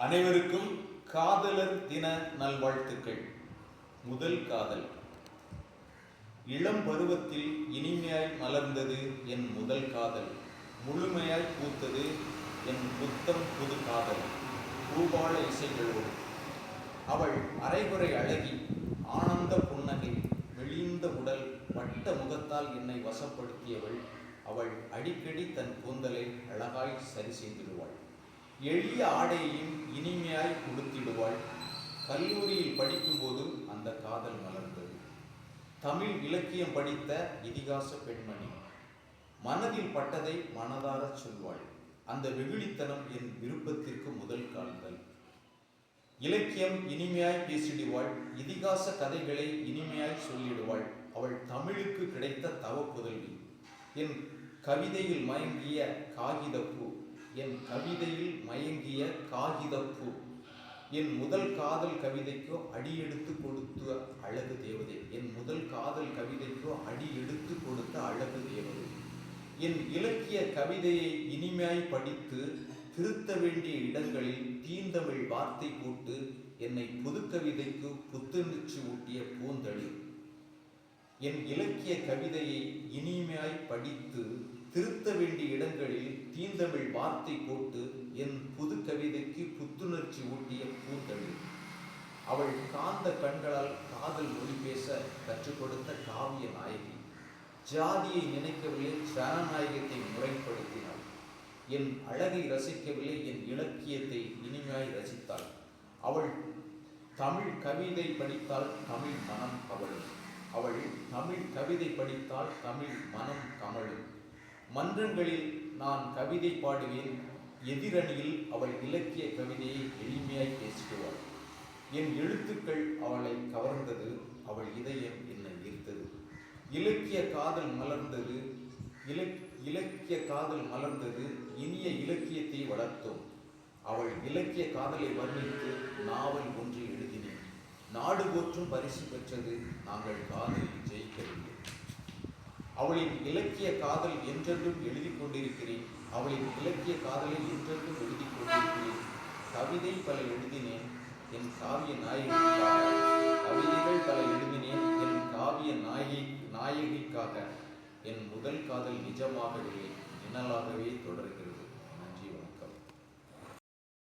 அனைவருக்கும் காதலர் தின நல்வாழ்த்துக்கள். முதல் காதல். இளம் பருவத்தில் இனிமையாய் மலர்ந்தது என் முதல் காதல். முழுமையாய் பூத்தது என் புத்தம் புது காதல். பூபால இசைகளோடு. அவள் அரைகுறை அழகி ஆனந்த புன்னகை மெலிந்த உடல் வட்ட முகத்தால் என்னை வசப்படுத்தியவள். அவள் அடிக்கடி தன் கூந்தலை அழகாய் சரி செய்திடுவாள். எளிய ஆடையையும் இனிமையாய் உடுத்திடுவாள். கல்லூரியில் படிக்கும்போது அந்த காதல் மலர்ந்தது. தமிழ் இலக்கியம் படித்த இதிகாச பெண்மணி. மனதில் பட்டதை மனதார சொல்வாள். அந்த வெகுளித்தனம் என் விருப்பத்திற்கு முதல் காலங்கள் இலக்கியம் இனிமையாய் பேசிடுவாள். இதிகாச கதைகளை இனிமையாய் சொல்லிடுவாள். அவள் தமிழுக்கு கிடைத்த தவ புதல்வி என் கவிதையில் மயங்கிய காகிதப்பூ. என் கவிதையில் மயங்கிய காகிதப்பூ. என் முதல் காதல் கவிதைக்கோ அடி எடுத்து கொடுத்த அழகு தேவதை. என் முதல் காதல் கவிதைக்கோ அடி எடுத்து கொடுத்த அழகு தேவதை. என் இலக்கிய கவிதையை இனிமையாய் படித்து திருத்த வேண்டிய இடங்களில் தீந்தமிழ் வார்த்தை கூட்டு என்னை புது கவிதைக்கு புத்துணர்ச்சி ஊட்டிய பூந்தளி என் இலக்கிய கவிதையை இனிமையாய் படித்து திருத்த வேண்டிய இடங்களில் தீந்தமிழ் வார்த்தை போட்டு என் புது கவிதைக்கு புத்துணர்ச்சி ஊட்டிய பூந்தமிழ். அவள் காந்த கண்களால் காதல் மொழி பேச கற்றுக் கொடுத்த காவிய நாயகி. ஜாதியை நினைக்கவில்லை ஜனநாயகத்தை முறைப்படுத்தினாள். என் அழகை ரசிக்கவில்லை என் இலக்கியத்தை இனிமையாய் ரசித்தாள். அவள் தமிழ் கவிதை படித்தால் தமிழ் மனம் கவலும் அவள் தமிழ் கவிதை படித்தால் தமிழ் மனம் கமலும் மன்றங்களில் நான் கவிதை பாடுவேன். எதிரணியில் அவள் இலக்கிய கவிதையை எளிமையாய் பேசிடுவாள். என் எழுத்துக்கள் அவளை கவர்ந்தது அவள் இதயம் என்னை ஈர்த்தது. இலக்கிய காதல் மலர்ந்தது இலக் இலக்கிய காதல் மலர்ந்தது இனிய இலக்கியத்தை வளர்த்தோம். அவள் இலக்கிய காதலை வர்ணித்து நாவல் ஒன்று எழுதினேன். நாடு போற்றும் பரிசு பெற்றது நாங்கள் காதலில் ஜெயிக்கவில்லை. அவளின் இலக்கிய காதல் என்றென்றும் எழுதி கொண்டிருக்கிறேன். அவளின் இலக்கிய காதலை என்றென்றும் எழுதி கொண்டிருக்கிறேன். கவிதை பல எழுதினேன் என் காவிய நாயகிக்காக கவிதைகள் பல எழுதினேன் என் காவிய நாயகி நாயகிக்காக. என் முதல் காதல் நிஜமாகவில்லை நிழலாகவே தொடர்கிறது.